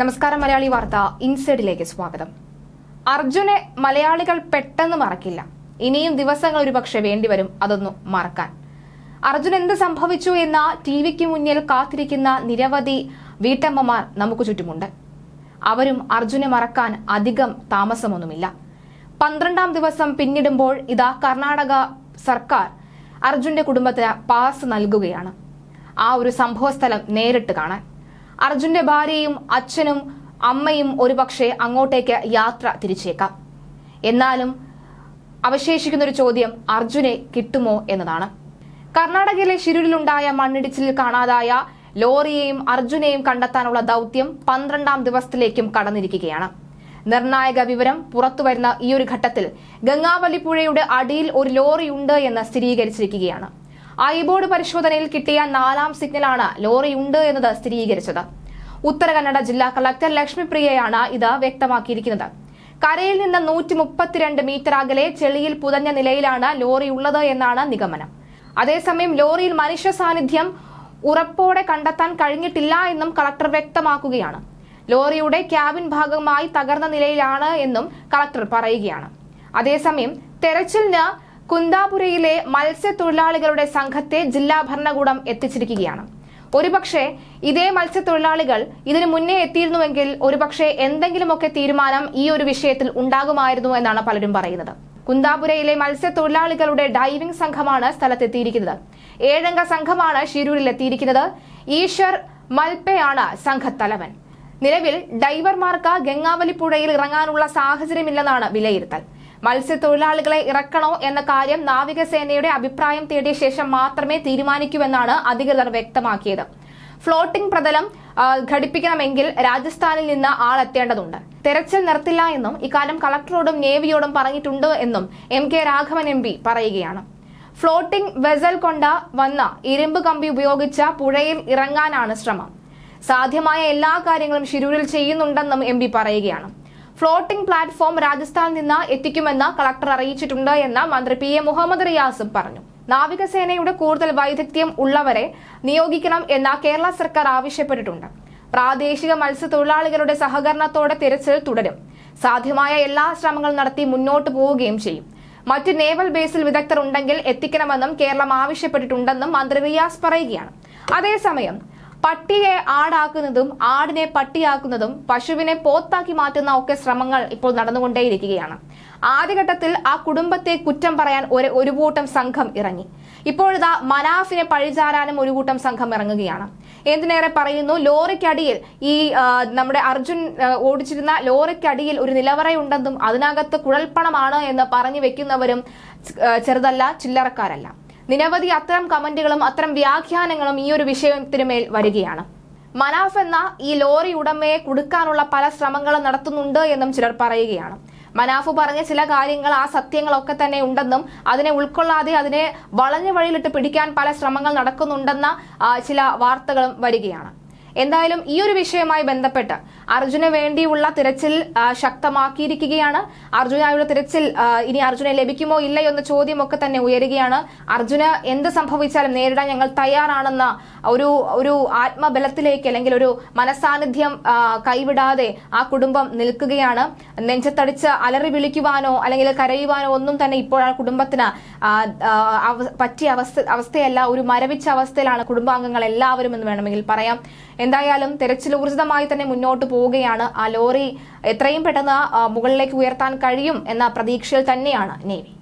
നമസ്കാരം മലയാളി വാർത്ത ഇൻസൈഡിലേക്ക് സ്വാഗതം. അർജുനെ മലയാളികൾ പെട്ടെന്ന് മറക്കില്ല. ഇനിയും ദിവസങ്ങൾ ഒരുപക്ഷെ വേണ്ടിവരും അതൊന്നും മറക്കാൻ. അർജുൻ എന്ത് സംഭവിച്ചു എന്ന ടി വിക്ക് മുന്നിൽ കാത്തിരിക്കുന്ന നിരവധി വീട്ടമ്മമാർ നമുക്ക് ചുറ്റുമുണ്ട്. അവരും അർജുനെ മറക്കാൻ അധികം താമസമൊന്നുമില്ല. പന്ത്രണ്ടാം ദിവസം പിന്നിടുമ്പോൾ ഇതാ കർണാടക സർക്കാർ അർജുന്റെ കുടുംബത്തിന് പാസ് നൽകുകയാണ്. ആ ഒരു സംഭവസ്ഥലം നേരിട്ട് കാണാൻ. അർജുന്റെ ഭാര്യയും അച്ഛനും അമ്മയും ഒരുപക്ഷെ അങ്ങോട്ടേക്ക് യാത്ര തിരിച്ചേക്കാം. എന്നാലും അവശേഷിക്കുന്ന ഒരു ചോദ്യം അർജുനെ കിട്ടുമോ എന്നതാണ്. കർണാടകയിലെ ശിരൂരിലുണ്ടായ മണ്ണിടിച്ചിലിൽ കാണാതായ ലോറിയെയും അർജുനെയും കണ്ടെത്താനുള്ള ദൗത്യം പന്ത്രണ്ടാം ദിവസത്തിലേക്കും കടന്നിരിക്കുകയാണ്. നിർണായക വിവരം പുറത്തുവരുന്ന ഈ ഒരു ഘട്ടത്തിൽ ഗംഗാവലി പുഴയുടെ അടിയിൽ ഒരു ലോറിയുണ്ട് എന്ന് സ്ഥിരീകരിച്ചിരിക്കുകയാണ്. ഐബോർഡ് പരിശോധനയിൽ കിട്ടിയ നാലാം സിഗ്നലാണ് ലോറി ഉണ്ട് എന്നത് സ്ഥിരീകരിച്ചത്. ഉത്തര കന്നഡ ജില്ലാ കളക്ടർ ലക്ഷ്മിപ്രിയയാണ് ഇത് വ്യക്തമാക്കിയിരിക്കുന്നത്. കരയിൽ നിന്ന് നൂറ്റി മുപ്പത്തിരണ്ട് മീറ്റർ അകലെ ചെളിയിൽ പുതഞ്ഞ നിലയിലാണ് ലോറി ഉള്ളത് എന്നാണ് നിഗമനം. അതേസമയം ലോറിയിൽ മനുഷ്യ സാന്നിധ്യം ഉറപ്പോടെ കണ്ടെത്താൻ കഴിഞ്ഞിട്ടില്ല എന്നും കളക്ടർ വ്യക്തമാക്കുകയാണ്. ലോറിയുടെ ക്യാബിൻ ഭാഗമായി തകർന്ന നിലയിലാണ് എന്നും കളക്ടർ പറയുകയാണ്. അതേസമയം തെരച്ചിലിന് കുന്താപുരയിലെ മത്സ്യത്തൊഴിലാളികളുടെ സംഘത്തെ ജില്ലാ ഭരണകൂടം എത്തിച്ചിരിക്കുകയാണ്. ഒരുപക്ഷെ ഇതേ മത്സ്യത്തൊഴിലാളികൾ ഇതിനു മുന്നേ എത്തിയിരുന്നുവെങ്കിൽ ഒരുപക്ഷെ എന്തെങ്കിലുമൊക്കെ തീരുമാനം ഈ ഒരു വിഷയത്തിൽ ഉണ്ടാകുമായിരുന്നു എന്നാണ് പലരും പറയുന്നത്. കുന്താപുരയിലെ മത്സ്യത്തൊഴിലാളികളുടെ ഡൈവിംഗ് സംഘമാണ് സ്ഥലത്തെത്തിയിരിക്കുന്നത്. ഏഴംഗ സംഘമാണ് ഷിരൂരിൽ എത്തിയിരിക്കുന്നത് ഈശ്വർ മൽപ്പയാണ് സംഘത്തലവൻ. നിലവിൽ ഡൈവർമാർക്ക് ഗംഗാവലി പുഴയിൽ ഇറങ്ങാനുള്ള സാഹചര്യമില്ലെന്നാണ് വിലയിരുത്തൽ. മത്സ്യത്തൊഴിലാളികളെ ഇറക്കണോ എന്ന കാര്യം നാവികസേനയുടെ അഭിപ്രായം തേടിയ ശേഷം മാത്രമേ തീരുമാനിക്കൂവെന്നാണ് അധികൃതർ വ്യക്തമാക്കിയത്. ഫ്ലോട്ടിംഗ് പ്രതലം ഘടിപ്പിക്കണമെങ്കിൽ രാജസ്ഥാനിൽ നിന്ന് ആളെത്തേണ്ടതുണ്ട് തെരച്ചിൽ നിർത്തില്ല എന്നും ഇക്കാര്യം കളക്ടറോടും നേവിയോടും പറഞ്ഞിട്ടുണ്ട് എന്നും എം കെ രാഘവൻ എം പറയുകയാണ്. ഫ്ലോട്ടിംഗ് വെസൽ കൊണ്ട് വന്ന ഇരുമ്പ് കമ്പി ഉപയോഗിച്ച പുഴയിൽ ഇറങ്ങാനാണ് ശ്രമം. സാധ്യമായ എല്ലാ കാര്യങ്ങളും ഷിരൂരിൽ ചെയ്യുന്നുണ്ടെന്നും എം പറയുകയാണ്. ഫ്ലോട്ടിംഗ് പ്ലാറ്റ്ഫോം രാജസ്ഥാനിൽ നിന്ന് എത്തിക്കുമെന്ന് കളക്ടർ അറിയിച്ചിട്ടുണ്ട് എന്ന് മന്ത്രി പി എ മുഹമ്മദ് റിയാസും പറഞ്ഞു. നാവികസേനയുടെ കൂടുതൽ വൈദഗ്ധ്യം ഉള്ളവരെ നിയോഗിക്കണം എന്ന് കേരള സർക്കാർ ആവശ്യപ്പെട്ടിട്ടുണ്ട്. പ്രാദേശിക മത്സ്യത്തൊഴിലാളികളുടെ സഹകരണത്തോടെ തിരച്ചിൽ തുടരും. സാധ്യമായ എല്ലാ ശ്രമങ്ങളും നടത്തി മുന്നോട്ട് പോവുകയും ചെയ്യും. മറ്റ് നേവൽ ബേസിൽ വിദഗ്ധർ ഉണ്ടെങ്കിൽ എത്തിക്കണമെന്നും കേരളം ആവശ്യപ്പെട്ടിട്ടുണ്ടെന്നും മന്ത്രി റിയാസ് പറയുകയാണ്. അതേസമയം പട്ടിയെ ആടാക്കുന്നതും ആടിനെ പട്ടിയാക്കുന്നതും പശുവിനെ പോത്താക്കി മാറ്റുന്ന ഒക്കെ ശ്രമങ്ങൾ ഇപ്പോൾ നടന്നുകൊണ്ടേയിരിക്കുകയാണ്. ആദ്യഘട്ടത്തിൽ ആ കുടുംബത്തെ കുറ്റം പറയാൻ ഒരു ഒരു കൂട്ടം സംഘം ഇറങ്ങി. ഇപ്പോഴിതാ മനാഫിനെ പഴിചാരാനും ഒരു കൂട്ടം സംഘം ഇറങ്ങുകയാണ്. എന്തിനേറെ പറയുന്നു? ലോറിക്കടിയിൽ ഈ നമ്മുടെ അർജുൻ ഓടിച്ചിരുന്ന ലോറിക്കടിയിൽ ഒരു നിലവറയുണ്ടെന്നും അതിനകത്ത് കുഴൽപ്പണമാണ് എന്ന് പറഞ്ഞു വെക്കുന്നവരും ചെറുതല്ല ചില്ലറക്കാരല്ല. നിരവധി അത്തരം കമന്റുകളും അത്തരം വ്യാഖ്യാനങ്ങളും ഈ ഒരു വിഷയത്തിന് മേൽ വരികയാണ്. മനാഫ് എന്ന ഈ ലോറി ഉടമയെ കൊടുക്കാനുള്ള പല ശ്രമങ്ങളും നടത്തുന്നുണ്ട് എന്നും ചിലർ പറയുകയാണ്. മനാഫ് പറഞ്ഞ ചില കാര്യങ്ങൾ ആ സത്യങ്ങളൊക്കെ തന്നെ ഉണ്ടെന്നും അതിനെ ഉൾക്കൊള്ളാതെ അതിനെ വളഞ്ഞ വഴിയിലിട്ട് പിടിക്കാൻ പല ശ്രമങ്ങൾ നടക്കുന്നുണ്ടെന്ന ചില വാർത്തകളും വരികയാണ്. എന്തായാലും ഈ ഒരു വിഷയവുമായി ബന്ധപ്പെട്ട് അർജുന് വേണ്ടിയുള്ള തിരച്ചിൽ ശക്തമാക്കിയിരിക്കുകയാണ്. അർജുനായുള്ള തിരച്ചിൽ ഇനി അർജുനെ ലഭിക്കുമോ ഇല്ലയോ എന്ന ചോദ്യമൊക്കെ തന്നെ ഉയരുകയാണ്. അർജുന് എന്ത് സംഭവിച്ചാലും നേരിടാൻ ഞങ്ങൾ തയ്യാറാണെന്ന ഒരു ഒരു ആത്മബലത്തിലേക്ക് അല്ലെങ്കിൽ ഒരു മനസാന്നിധ്യം കൈവിടാതെ ആ കുടുംബം നിൽക്കുകയാണ്. നെഞ്ചത്തടിച്ച് അലറി വിളിക്കുവാനോ അല്ലെങ്കിൽ കരയുവാനോ ഒന്നും തന്നെ ഇപ്പോൾ ആ കുടുംബത്തിന് പറ്റിയ അവസ്ഥ അവസ്ഥയല്ല. ഒരു മരവിച്ച അവസ്ഥയിലാണ് കുടുംബാംഗങ്ങൾ എല്ലാവരും എന്ന് വേണമെങ്കിൽ പറയാം. എന്തായാലും തെരച്ചിൽ ഊർജിതമായി തന്നെ മുന്നോട്ട് പോവുകയാണ്. ആ ലോറി എത്രയും പെട്ടെന്ന് മുകളിലേക്ക് ഉയർത്താൻ കഴിയും എന്ന പ്രതീക്ഷയിൽ തന്നെയാണ് നേവി.